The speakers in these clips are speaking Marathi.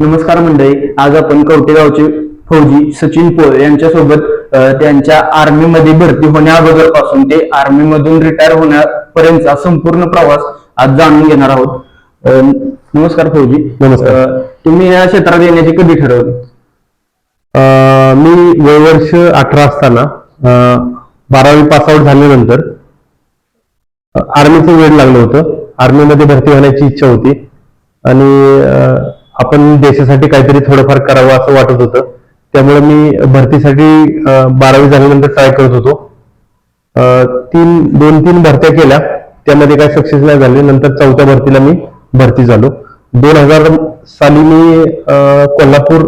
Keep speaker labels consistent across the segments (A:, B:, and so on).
A: नमस्कार मंडळी आज आपण कवटेगावचे फौजी सचिन पोळ यांच्यासोबत त्यांच्या आर्मी मध्ये भरती होण्या अगोदरपासून ते आर्मी मधून रिटायर होण्यापर्यंतचा संपूर्ण प्रवास आज जाणून घेणार आहोत. नमस्कार फौजी.
B: नमस्कार.
A: तुम्ही या क्षेत्रात येण्याचे कधी ठरवले?
B: मी वयवर्ष अठरा असताना बारावी पास आउट झाल्यानंतर आर्मीचं वेळ लागलं होतं. आर्मीमध्ये भरती होण्याची इच्छा होती. आणि आपण देशासाठी काहीतरी थोडंफार करावं असं वाटत होतं. त्यामुळे मी भरतीसाठी बारावी झाल्यानंतर ट्राय करत होतो. तीन दोन तीन भरत्या केल्या. त्यामध्ये काही सक्सेस नाही झाले. नंतर चौथ्या भरतीला मी भरती झालो. दोन हजार साली मी कोल्हापूर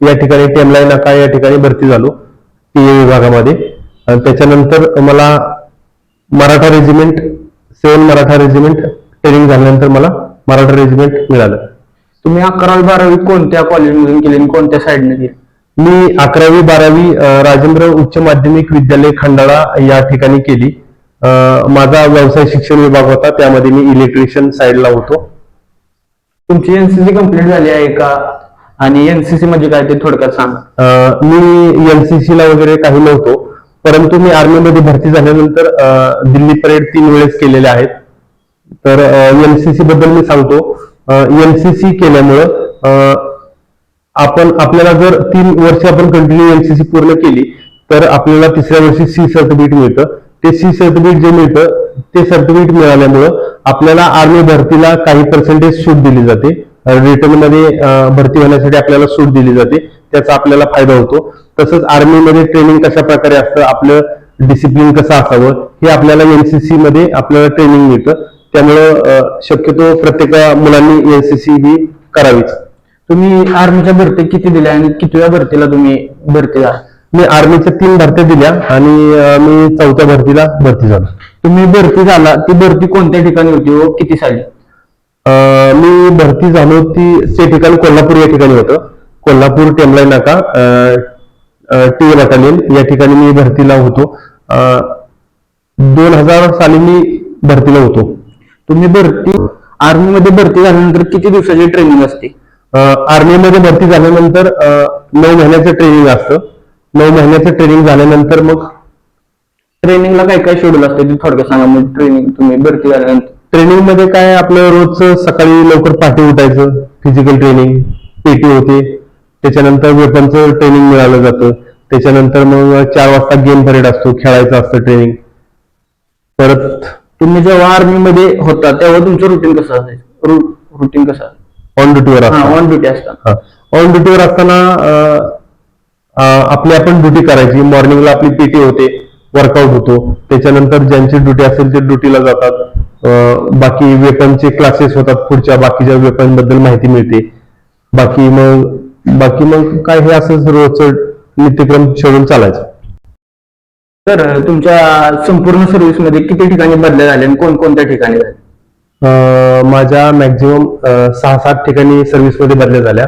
B: या ठिकाणी टेमलाई नाका या ठिकाणी भरती झालो. पी ए विभागामध्ये. त्याच्यानंतर मला Maratha regiment seven Maratha regiment training झाल्यानंतर मला मराठा रेजिमेंट मिळालं.
A: तुम्ही अकरावी बारावी कोणत्या कॉलेजमधून केली आणि कोणत्या साईडने केली?
B: मी अकरावी बारावी राजेंद्र उच्च माध्यमिक विद्यालय खंडाळा या ठिकाणी केली. माझा व्यवसाय शिक्षण विभाग होता त्यामध्ये मी इलेक्ट्रिशियन साईडला होतो.
A: तुमची एनसीसी कंप्लीट झाली आहे का? आणि एनसीसी म्हणजे काय ते थोडक्यात सांगा.
B: मी एनसीसी ला वगैरे काही नव्हतो परंतु मी आर्मीमध्ये भरती झाल्यानंतर दिल्ली परेड तीन वेळेस केलेले आहेत. तर एनसीसी बद्दल मी सांगतो. एनसीसी केल्यामुळं आपण आपल्याला जर तीन वर्ष आपण कंटिन्यू एनसीसी पूर्ण केली तर आपल्याला तिसऱ्या वर्षी सी सर्टिफिकेट मिळतं. ते सी सर्टिफिकेट जे मिळतं ते सर्टिफिकेट मिळाल्यामुळं आपल्याला आर्मी भरतीला काही पर्सेंटेज सूट दिली जाते. रिटर्नमध्ये भरती होण्यासाठी आपल्याला सूट दिली जाते. त्याचा आपल्याला फायदा होतो. तसंच आर्मीमध्ये ट्रेनिंग कशा प्रकारे असतं आपलं डिसिप्लिन कसं असावं हे आपल्याला एनसीसी मध्ये आपल्याला ट्रेनिंग मिळतं. त्यामुळं शक्यतो प्रत्येक मुलांनी एनसीसी ही करावीच.
A: तुम्ही आर्मीच्या भरती किती दिल्या आणि कितव्या भरतीला तुम्ही भरती झाला
B: मी आर्मीच्या तीन भरत्या दिल्या आणि मी चौथ्या भरतीला भरती झालो.
A: तुम्ही भरती झाला ती भरती कोणत्या ठिकाणी होती व किती साली?
B: मी भरती झालो ती ते ठिकाण कोल्हापूर या ठिकाणी होतं. कोल्हापूर टेमलाई नाका टी ए बटालियन या ठिकाणी मी भरतीला होतो. दोन हजार साली मी भरतीला होतो.
A: तुम्ही भरती आर्मी मध्ये भरती झाल्यानंतर किती दिवसाची ट्रेनिंग असते?
B: आर्मीमध्ये भरती झाल्यानंतर नऊ महिन्याचं ट्रेनिंग असतं. नऊ महिन्याचं ट्रेनिंग झाल्यानंतर मग
A: ट्रेनिंगला काय काय शेड्यूल असते? ते थोडक्यात सांगा म्हणजे ट्रेनिंग तुम्ही भरती झाल्यानंतर.
B: ट्रेनिंगमध्ये काय आपलं रोजचं सकाळी लवकर पहाटे उठायचं फिजिकल ट्रेनिंग पीटी होते. त्याच्यानंतर वेपनचं ट्रेनिंग मिळालं जातं. त्याच्यानंतर मग चार वाजता गेम परेड असतो खेळायचं असतं ट्रेनिंग परत
A: तुम्ही जेव्हा आर्मी मध्ये होता तेव्हा तुमचं रुटीन कसं असायचं? रुटीन कसं
B: ऑन ड्युटीवर
A: हा ऑन ड्युटी असतात
B: ऑन ड्युटीवर असताना अं, अं, आपली आपण ड्युटी करायची. मॉर्निंगला आपली पीटी होते वर्कआउट होतो. त्याच्यानंतर ज्यांची ड्युटी असेल ते ड्युटीला जातात. अं, बाकी वेपनचे क्लासेस होतात. पुढच्या बाकीच्या वेपनबद्दल माहिती मिळते. बाकी मग बाकी मग काय हे असंच रोजचं नित्यक्रम शेड्यूल चालायचं.
A: तर तुमच्या संपूर्ण सर्व्हिसमध्ये किती ठिकाणी बदल्या झाले आणि कोणकोणत्या ठिकाणी
B: अं, माझ्या मॅक्झिमम सहा सात ठिकाणी सर्व्हिसमध्ये बदल्या झाल्या.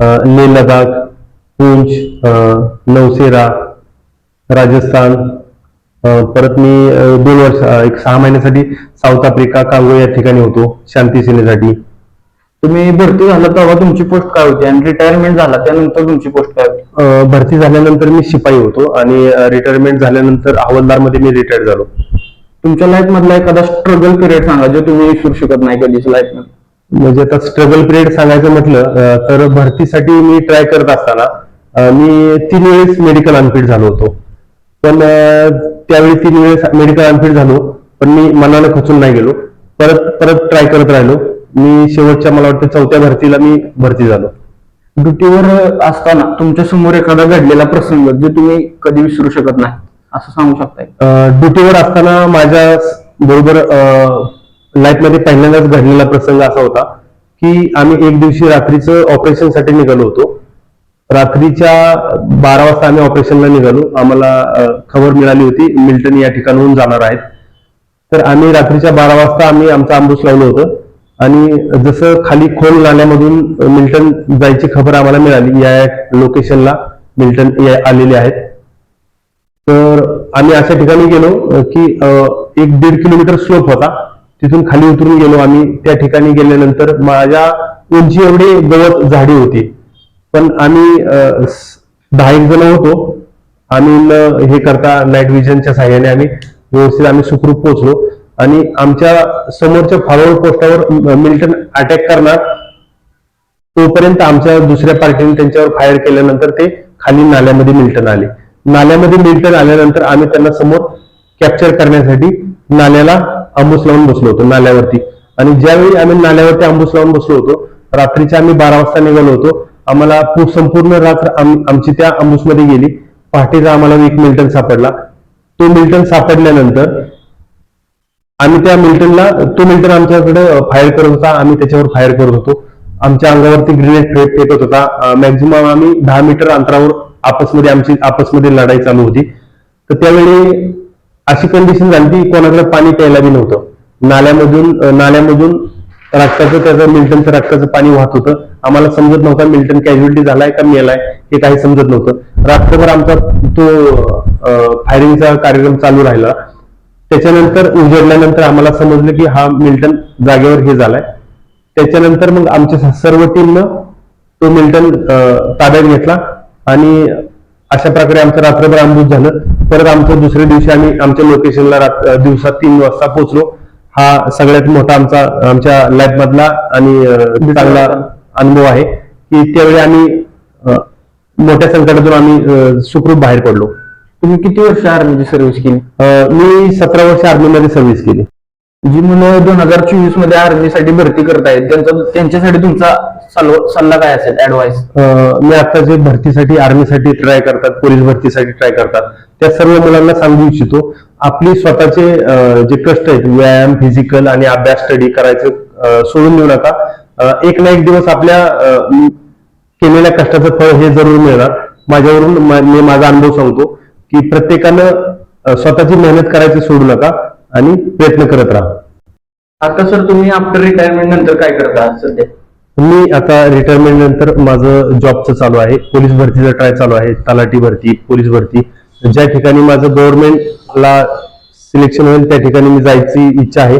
B: अं, लेह लडाख पूंछ अं, नौसेरा राजस्थान अं, परत मी अं, दोन वर्ष अं, एक सहा महिन्यासाठी साऊथ आफ्रिका कांगो या ठिकाणी होतो शांती सेनेसाठी.
A: तुम्ही भरती झाला तेव्हा तुमची पोस्ट काय होती? आणि रिटायरमेंट झाला त्यानंतर तुमची पोस्ट काय होती?
B: भरती झाल्यानंतर मी शिपाई होतो आणि रिटायरमेंट झाल्यानंतर हवालदारमध्ये मी रिटायर झालो.
A: तुमच्या लाईफ मधला एखादा स्ट्रगल पिरियड सांगा जो तुम्ही विसरू शकत नाही कधीच लाईफमध्ये?
B: म्हणजे आता स्ट्रगल पिरियड सांगायचं म्हटलं तर भरतीसाठी मी ट्राय करत असताना मी तीन वेळेस मेडिकल अनफिट झालो होतो. पण त्यावेळी तीन वेळेस मेडिकल अनफिट झालो पण मी मनानं खचून नाही गेलो. परत परत ट्राय करत राहिलो. मी शेवटच्या मला वाटतं चौथ्या भरतीला मी भरती झालो.
A: ड्युटीवर असताना तुमच्यासमोर एखादा घडलेला प्रसंग जो तुम्ही कधी विसरू शकत नाही असं सांगू शकताय?
B: ड्युटीवर असताना माझ्या बरोबर लाईफमध्ये पहिल्यांदाच घडलेला प्रसंग असा होता की आम्ही एक दिवशी रात्रीचं ऑपरेशनसाठी निघालो होतो. रात्रीच्या बारा वाजता आम्ही ऑपरेशनला निघालो. आम्हाला खबर मिळाली होती मिल्टन या ठिकाणाहून जाणार आहेत. तर आम्ही रात्रीच्या बारा वाजता आम्ही आमचं आंबूस लावलं होतं. आणि जसं खाली खोल नाल्यामधून मिल्टन जायची खबर आम्हाला मिळाली या लोकेशनला मिल्टन या- आलेले आहेत. तर आम्ही अशा ठिकाणी गेलो की एक दीड किलोमीटर स्लोप होता. तिथून खाली उतरून गेलो आम्ही. त्या ठिकाणी गेल्यानंतर माझ्या उंची एवढी गवत झाडी होती. पण आम्ही अं, दहा एक जण होतो. आम्ही हे करता नाईट विजनच्या सहाय्याने आम्ही व्यवस्थित आम्ही सुखरूप पोहोचलो. आणि आमच्या समोरच्या फॉरवर्ड पोस्टावर मिल्टन अटॅक करणार तोपर्यंत आमच्या दुसऱ्या पार्टीने त्यांच्यावर फायर केल्यानंतर ते खाली नाल्यामध्ये मिल्टन आले. नाल्यामध्ये मिल्टन आल्यानंतर आम्ही त्यांना समोर कॅप्चर करण्यासाठी नाल्याला आंबूस लावून बसलो होतो नाल्यावरती. आणि ज्यावेळी आम्ही नाल्यावरती आंबूस लावून बसलो होतो रात्रीच्या आम्ही बारा वाजता निघालो होतो. आम्हाला संपूर्ण रात्र आमची त्या आंबूसमध्ये गेली. पहाटेचा आम्हाला एक मिल्टन सापडला. तो मिल्टन सापडल्यानंतर आम्ही त्या मिल्टनला तो मिल्टन आमच्याकडे फायर करत होता. आम्ही त्याच्यावर फायर करत होतो. आमच्या अंगावरती ग्रेनेड फेक फेकत होता मॅक्झिमम आम्ही दहा मीटर अंतरावर आपसमध्ये आमची आपसमध्ये लढाई चालू होती. तर त्यावेळी अशी कंडिशन झाली की कोणाकडे पाणी प्यायला बी नव्हतं. नाल्यामधून नाल्यामधून रक्ताचं त्याचं मिल्टनचं रक्ताचं पाणी वाहत होतं. आम्हाला समजत नव्हतं मिल्टन कॅज्युअलिटी झालाय का मेलाय हे काही समजत नव्हतं. रात्रभर आमचा तो फायरिंगचा कार्यक्रम चालू राहिला. त्याच्यानंतर उजडल्यानंतर आम्हाला समजलं की हा मिल्टन जागेवर हे झालाय. त्याच्यानंतर मग आमच्या सर्व टीमनं तो मिल्टन ताब्यात घेतला आणि अशा प्रकारे आमचं रात्रभर अमृत झालं. परत आमचं दुसऱ्या दिवशी आम्ही आमच्या लोकेशनला दिवसात तीन वाजता पोहोचलो. हा सगळ्यात मोठा आमचा आमच्या लाईफ मधला आणि चांगला अनुभव आहे की त्यावेळी आम्ही मोठ्या संकटातून आम्ही सुखरूप बाहेर पडलो.
A: तुम्ही किती वर्ष आर्मीची सर्व्हिस केली?
B: अं, मी सतरा वर्ष आर्मीमध्ये सर्व्हिस केली.
A: जी मुलं दोन हजार चोवीसमध्ये आर्मीसाठी भरती करतायत त्यांचा त्यांच्यासाठी तुमचा सल्व- सल्ला काय असेल ऍडवाइस
B: अं, मी आता जे भरतीसाठी आर्मीसाठी ट्राय करतात पोलीस भरतीसाठी ट्राय करतात त्या सर्व मुलांना सांगू इच्छितो. आपली स्वतःचे अं, जे कष्ट आहेत व्यायाम फिजिकल आणि अभ्यास स्टडी करायचं अं, सोडून देऊ नका. अं, एक ना एक दिवस आपल्या अं, केलेल्या कष्टाचं फळ हे जरूर मिळणार. माझ्यावरून मा- मी माझा अनुभव सांगतो. की प्रत्येकानं स्वतःची मेहनत करायची सोडू नका आणि प्रयत्न करत राहा.
A: आता सर तुम्ही आफ्टर रिटायरमेंट नंतर काय करता सध्या?
B: मी आता रिटायरमेंट नंतर माझं जॉबचं चालू आहे. पोलीस भरतीचा ट्राय चालू आहे. तलाठी भरती पोलीस भरती. ज्या ठिकाणी माझं गव्हर्नमेंटला सिलेक्शन होईल त्या ठिकाणी मी जायची इच्छा आहे.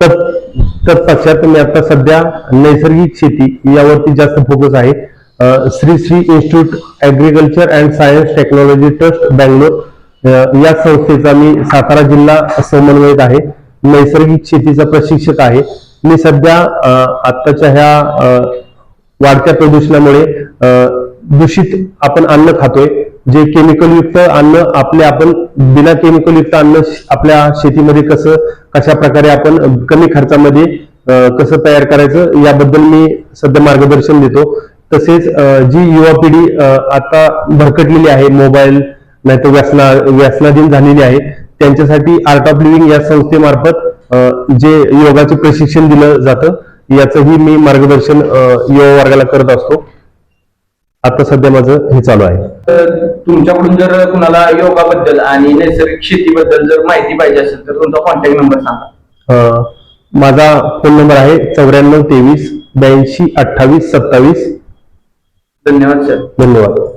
B: तत् तत्पश्चात मी आता सध्या नैसर्गिक शेती यावरती जास्त फोकस आहे. Shri Shri institute agriculture and science technology trust Bangalore या संस्थेचा मी सातारा जिल्हा समन्वयक आहे. नैसर्गिक शेतीचा प्रशिक्षक आहे. मी सध्या आत्ताच्या ह्या वाढत्या प्रदूषणामुळे अं, दूषित आपण अन्न खातोय. जे केमिकलयुक्त अन्न आपले आपण बिना केमिकलयुक्त अन्न आपल्या शेतीमध्ये कसं कशा प्रकारे आपण कमी खर्चामध्ये कसं तयार करायचं याबद्दल मी सध्या मार्गदर्शन देतो. तसेच जी युवा पिढी आता भरकटलेली आहे मोबाईल नाहीतर व्यसना व्यसनाधीन झालेली आहे त्यांच्यासाठी आर्ट ऑफ लिव्हिंग या संस्थेमार्फत जे योगाचे प्रशिक्षण दिलं जातं याचंही मी मार्गदर्शन युवा वर्गाला करत असतो. आता सध्या माझं हे चालू आहे.
A: तर तुमच्याकडून जर कुणाला योगाबद्दल आणि नैसर्गिक शेतीबद्दल जर माहिती पाहिजे असेल तर तुमचा कॉन्टॅक्ट नंबर सांगा.
B: माझा फोन नंबर आहे चौऱ्याण्णव तेवीस ब्याऐंशी अठ्ठावीस सत्तावीस
A: धन्यवाद सर.
B: धन्यवाद.